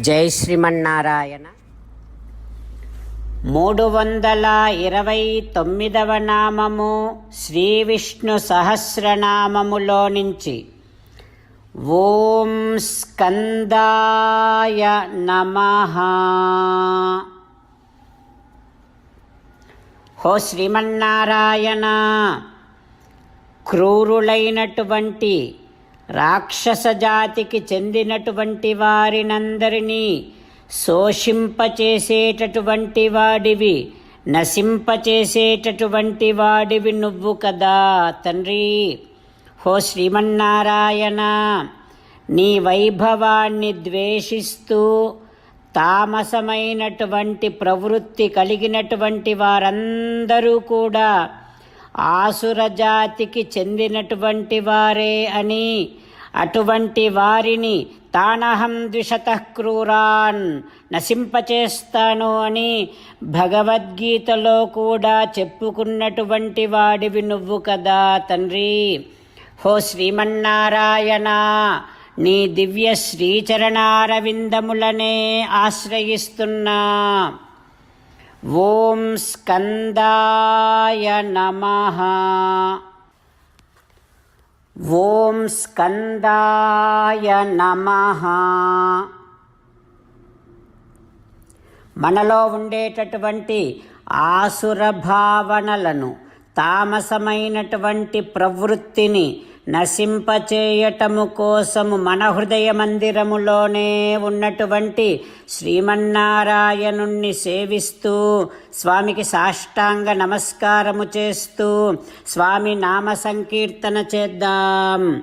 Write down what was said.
జై శ్రీమన్నారాయణ. మూడు వందల ఇరవై తొమ్మిదవ నామము శ్రీ విష్ణు సహస్రనామములో నుంచి ఓం స్కందాయ నమ. హో శ్రీమన్నారాయణ క్రూరులైనటువంటి రాక్షస జాతికి చెందినటువంటి వారినందరినీ శోషింపచేసేటటువంటి వాడివి నశింపచేసేటటువంటి వాడివి నువ్వు కదా తండ్రి. హో శ్రీమన్నారాయణ నీ వైభవాన్ని ద్వేషిస్తూ తామసమైనటువంటి ప్రవృత్తి కలిగినటువంటి వారందరూ కూడా ఆసురజాతికి చెందినటువంటి వారే అని అటువంటి వారిని తానహం ద్విషత క్రూరాన్ నశింపచేస్తాను అని భగవద్గీతలో కూడా చెప్పుకున్నటువంటి వాడివి నువ్వు కదా తండ్రి. హో శ్రీమన్నారాయణ నీ దివ్య శ్రీచరణారవిందములనే ఆశ్రయిస్తున్నా. ఓం స్కందాయ నమ. ఓం స్కందాయ నమ. మనలో ఉండేటటువంటి ఆసుర భావనలను తామసమైనటువంటి ప్రవృత్తిని నశింపచేయటము కోసము మన హృదయ మందిరములోనే ఉన్నటువంటి శ్రీమన్నారాయణుణ్ణి సేవిస్తూ స్వామికి సాష్టాంగ నమస్కారము చేస్తూ స్వామి నామ సంకీర్తన చేద్దాం.